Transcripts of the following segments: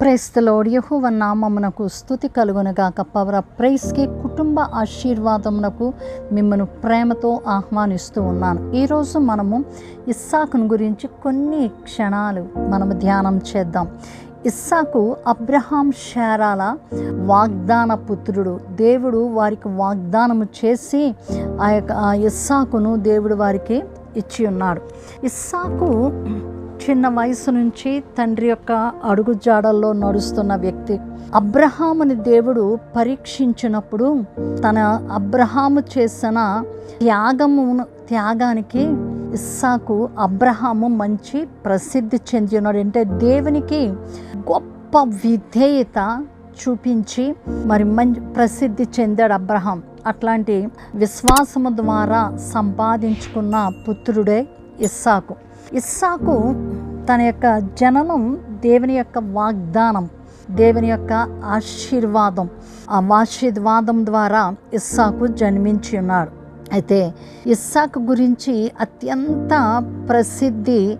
ప్రైస్తలోడ్ యహువ నామమునకు స్థుతి కలుగునగాక పవర ప్రైస్కి కుటుంబ ఆశీర్వాదమునకు మిమ్మల్ని ప్రేమతో ఆహ్వానిస్తూ ఉన్నాను. ఈరోజు మనము ఇస్సాకును గురించి కొన్ని క్షణాలు మనము ధ్యానం చేద్దాం. ఇస్సాకు అబ్రహాం షారాల వాగ్దాన పుత్రుడు. దేవుడు వారికి వాగ్దానము చేసి ఆ యొక్క ఇస్సాకును దేవుడు వారికి ఇచ్చి ఉన్నాడు ఇస్సాకు చిన్న వయసు నుంచి తండ్రి యొక్క అడుగు జాడల్లో నడుస్తున్న వ్యక్తి అబ్రహాముని దేవుడు పరీక్షించినప్పుడు తన అబ్రహాము చేసిన త్యాగమును త్యాగానికి ఇస్సాకు అబ్రహాము మంచి ప్రసిద్ధి చెందినాడు అంటే దేవునికి గొప్ప విధేయత చూపించి మరి మంచి ప్రసిద్ధి చెందాడు అబ్రహాం. అట్లాంటి విశ్వాసము ద్వారా సంపాదించుకున్న పుత్రుడే ఇస్సాకు. ఇస్సాకు తన యొక్క జననం దేవుని యొక్క వాగ్దానం దేవుని యొక్క ఆశీర్వాదం. ఆ ఆశీర్వాదం ద్వారా ఇస్సాకు జన్మించి ఉన్నాడు. అయితే ఇస్సాకు గురించి అత్యంత ప్రసిద్ధి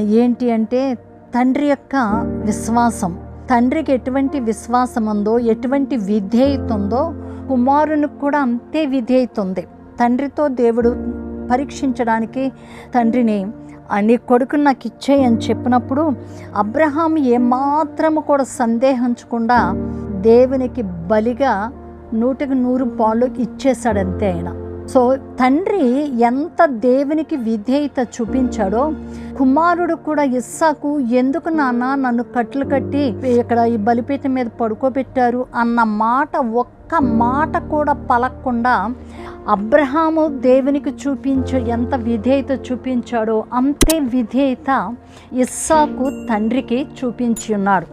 ఏంటి అంటే తండ్రి యొక్క విశ్వాసం. తండ్రికి ఎటువంటి విశ్వాసం ఉందో ఎటువంటి విధేయత ఉందో కుమారునికి కూడా అంతే విధేయత ఉంది. తండ్రితో దేవుడు పరీక్షించడానికి తండ్రిని నీ కొడుకుని నాకు ఇచ్చేయి అని చెప్పినప్పుడు అబ్రహాం ఏమాత్రము కూడా సందేహించకుండా దేవునికి బలిగా నూటికి నూరు పాలు ఇచ్చేశాడంతే ఆయన. సో తండ్రి ఎంత దేవునికి విధేయత చూపించాడో కుమారుడు కూడా ఇస్సాకు ఎందుకు నాన్న నన్ను కట్లు కట్టి ఇక్కడ ఈ బలిపీఠం మీద పడుకోబెట్టారు అన్న మాట ఒక్క మాట కూడా పలకకుండా అబ్రహాము దేవునికి చూపించే ఎంత విధేయత చూపించాడో అంతే విధేయత ఇస్సాకు తండ్రికి చూపించి ఉన్నాడు.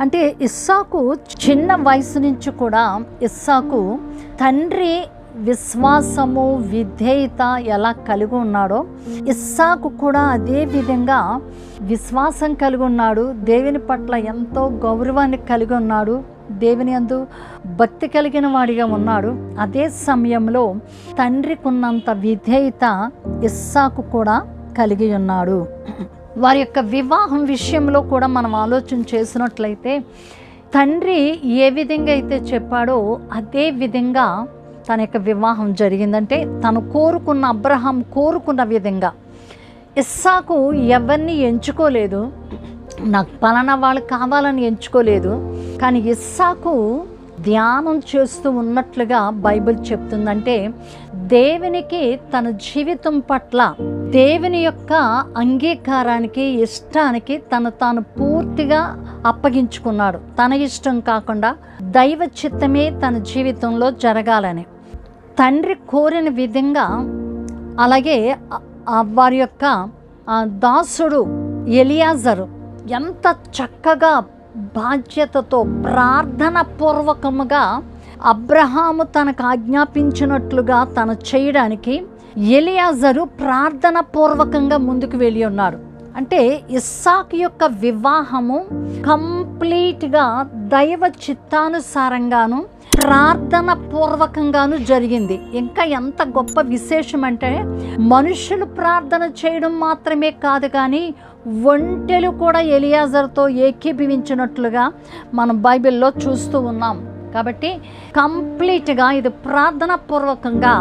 అంటే ఇస్సాకు చిన్న వయసు నుంచి కూడా ఇస్సాకు తండ్రి విశ్వాసము విధేయత ఎలా కలిగి ఉన్నాడో ఇస్సాకు కూడా అదే విధంగా విశ్వాసం కలిగి ఉన్నాడు. దేవుని పట్ల ఎంతో గౌరవాన్ని కలిగి ఉన్నాడు. దేవుని అందు భక్తి కలిగిన వాడిగా ఉన్నాడు. అదే సమయంలో తండ్రికున్నంత విధేయత ఇస్సాకు కూడా కలిగి ఉన్నాడు. వారి యొక్క వివాహం విషయంలో కూడా మనం ఆలోచన చేసినట్లయితే తండ్రి ఏ విధంగా అయితే చెప్పాడో అదే విధంగా తన యొక్క వివాహం జరిగిందంటే తను కోరుకున్న అబ్రహాం కోరుకున్న విధంగా. ఇస్సాకు ఎవరిని ఎంచుకోలేదు. నాకు పలానా వాళ్ళు కావాలని ఎంచుకోలేదు. కానీ ఇస్సాకు ధ్యానం చేస్తూ ఉన్నట్లుగా బైబిల్ చెప్తుందంటే దేవునికి తన జీవితం పట్ల దేవుని యొక్క అంగీకారానికి ఇష్టానికి తను తాను పూర్తిగా అప్పగించుకున్నాడు. తన ఇష్టం కాకుండా దైవ చిత్తమే తన జీవితంలో జరగాలని. తండ్రి కోరిన విధంగా అలాగే వారి యొక్క దాసుడు ఎలియాజరు ఎంత చక్కగా బాధ్యతతో ప్రార్థన పూర్వకముగా అబ్రహాము తనకు ఆజ్ఞాపించినట్లుగా తను చేయడానికి ఎలియాజరు ప్రార్థన పూర్వకంగా ముందుకు వెళ్ళి ఉన్నాడు అంటే ఇస్సాక్ యొక్క వివాహము కంప్లీట్గా దైవ చిత్తానుసారంగాను ప్రార్థన పూర్వకంగాను జరిగింది. ఇంకా ఎంత గొప్ప విశేషం అంటే మనుషులు ప్రార్థన చేయడం మాత్రమే కాదు కానీ ఒంటెలు కూడా ఎలియాజర్తో ఏకీభవించినట్లుగా మనం బైబిల్లో చూస్తూ ఉన్నాం. కాబట్టి కంప్లీట్గా ఇది ప్రార్థన పూర్వకంగా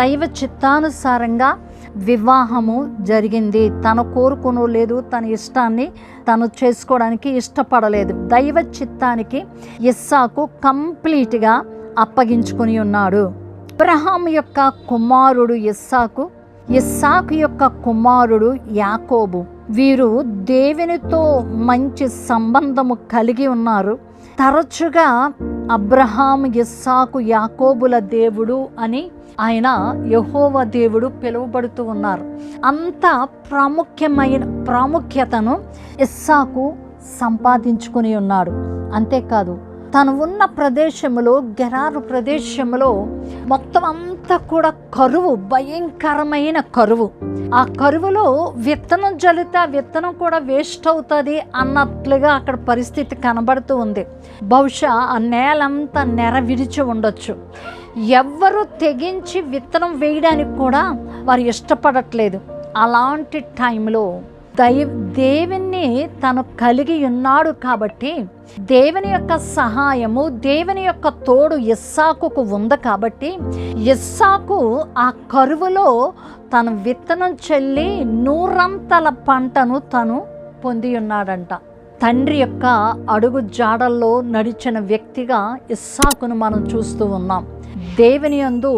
దైవ చిత్తానుసారంగా వివాహము జరిగింది. తను కోరుకునలేదు తన ఇష్టాన్ని తను చేసుకోవడానికి ఇష్టపడలేదు. దైవ చిత్తానికి ఇస్సాకు కంప్లీట్గా అప్పగించుకుని ఉన్నాడు. అబ్రహాం యొక్క కుమారుడు ఇస్సాకు ఇస్సాకు యొక్క కుమారుడు యాకోబు. వీరు దేవునితో మంచి సంబంధము కలిగి ఉన్నారు. తరచుగా అబ్రహాం ఇస్సాకు యాకోబుల దేవుడు అని ఆయన యహోవ దేవుడు పిలువబడుతూ ఉన్నారు. అంత ప్రాముఖ్యమైన ప్రాముఖ్యతను ఇస్సాకు సంపాదించుకుని ఉన్నాడు. అంతేకాదు తను ఉన్న ప్రదేశంలో గెరారు ప్రదేశంలో మొత్తం అంతా కూడా కరువు భయంకరమైన కరువు. ఆ కరువులో విత్తనం జలితే ఆ విత్తనం కూడా వేస్ట్ అవుతుంది అన్నట్లుగా అక్కడ పరిస్థితి కనబడుతూ ఉంది. బహుశా ఆ నేలంతా నెర విడిచి ఉండొచ్చు. ఎవ్వరు తెగించి విత్తనం వేయడానికి కూడా వారు ఇష్టపడట్లేదు. అలాంటి టైంలో దైవ దేవుణ్ణి తను కలిగి ఉన్నాడు కాబట్టి దేవుని యొక్క సహాయము దేవుని యొక్క తోడు ఇస్సాకుకు ఉంది కాబట్టి ఇస్సాకు ఆ కరువులో తన విత్తనం చెల్లి నూరంతల పంటను తను పొంది ఉన్నాడంట. తండ్రి యొక్క అడుగు జాడల్లో నడిచిన వ్యక్తిగా ఇస్సాకును మనం చూస్తూ ఉన్నాం. దేవుని యందు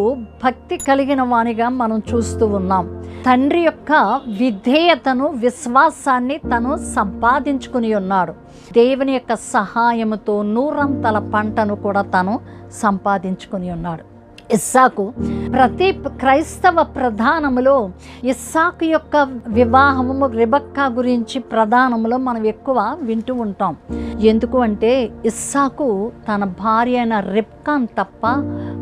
భక్తి కలిగిన వానిగా మనం చూస్తూ ఉన్నాం. తండ్రి యొక్క విధేయతను విశ్వాసాన్ని తను సంపాదించుకుని ఉన్నాడు. దేవుని యొక్క సహాయముతో నూరంతల పంటను కూడా తను సంపాదించుకుని ఉన్నాడు. ఇస్సాకు. ప్రతి క్రైస్తవ ప్రధానములో ఇస్సాకు యొక్క వివాహము రిబక్కా గురించి ప్రధానములో మనం ఎక్కువ వింటూ ఉంటాం. ఎందుకు అంటే ఇస్సాకు తన భార్య అయిన రిబ్కాన్ తప్ప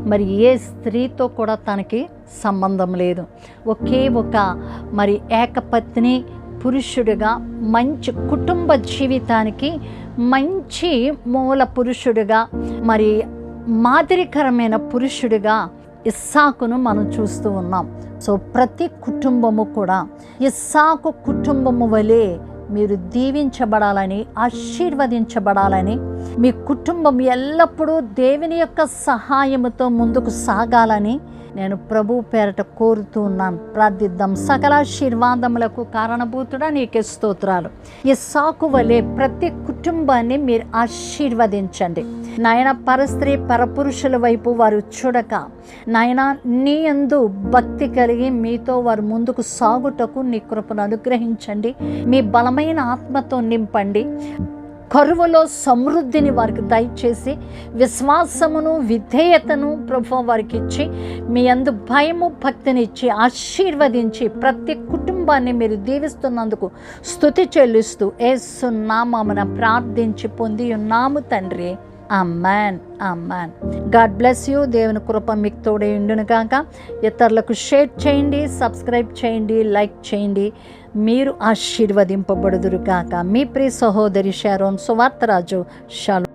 మరి ఏ స్త్రీతో కూడా తనకి సంబంధం లేదు. ఒకే ఒక మరి ఏకపత్ని పురుషుడిగా మంచి కుటుంబ జీవితానికి మంచి మూల పురుషుడిగా మరి మాదిరికరమైన పురుషుడిగా ఇస్సాకును మనం చూస్తూ ఉన్నాం. సో ప్రతి కుటుంబము కూడా ఇస్సాకు కుటుంబము వలె మీరు దీవించబడాలని ఆశీర్వదించబడాలని మీ కుటుంబం ఎల్లప్పుడూ దేవుని యొక్క సహాయముతో ముందుకు సాగాలని నేను ప్రభు పేరట కోరుతూ ఉన్నాను. ప్రార్థిద్దాం. సకల ఆశీర్వాదములకు కారణభూతుడా నీకే స్తోత్రాలు. ఈ సాకు వలె ప్రతి కుటుంబాన్ని మీరు ఆశీర్వదించండి. నాయన పరస్త్రీ పరపురుషుల వైపు వారు చూడక నాయన నీ యందు భక్తి కలిగి మీతో వారు ముందుకు సాగుటకు నీ కృపను అనుగ్రహించండి. మీ బలమైన ఆత్మతో నింపండి. కరువులో సమృద్ధిని వారికి దయచేసి విశ్వాసమును విధేయతను ప్రభు వారికి ఇచ్చి మీ అందు భయము భక్తిని ఇచ్చి ఆశీర్వదించి ప్రతి కుటుంబాన్ని మీరు దీవిస్తున్నందుకు స్థుతి చెల్లిస్తూ ఏసునామమున ప్రార్థించి పొంది ఉన్నాము తండ్రి. Amen amen God bless you దేవుని కృప మీకు తోడే ఉండును కాక ఇతరులకు షేర్ చేయండి సబ్స్క్రైబ్ చేయండి లైక్ చేయండి. మీరు ఆశీర్వదింపబడుదురు కాక మీ ప్రియ సహోదరి షారోన్ సువార్తరాజు. షాలో